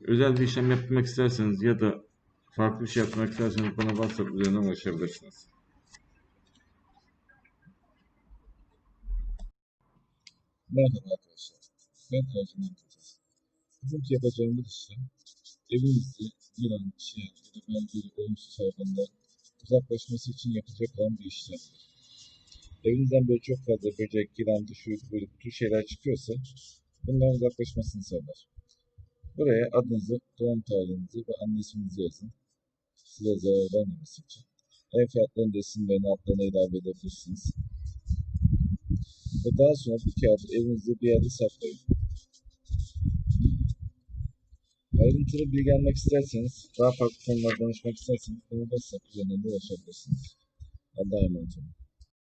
Özel bir işlem yapmak isterseniz ya da farklı bir şey yapmak isterseniz bana WhatsApp üzerinden ulaşabilirsiniz. Merhaba arkadaşlar. Ben Ercüment Hoca. Bugünkü yapacağımız işlem evinizde yılan, çiğ ya da benzeri olumsuz hayvanlar uzaklaşması için yapılacak olan bir işlemdir. Evinizden böyle çok fazla böcek, yılan, şu böyle bu tür şeyler çıkıyorsa bunların uzaklaşmasını sağlar. Buraya adınızı, doğum tarihinizi ve anne yazın. Size zarar vermemesi için. Ev fiyatlarının resimlerini altlarına ilave edebilirsiniz. Ve daha sonra bu kağıdı evinizde bir yerde saklayın. Ayrıntılı bilgi almak isterseniz, daha farklı konularda danışmak isterseniz WhatsApp üzerinden de ulaşabilirsiniz. Allah'a emanet olun.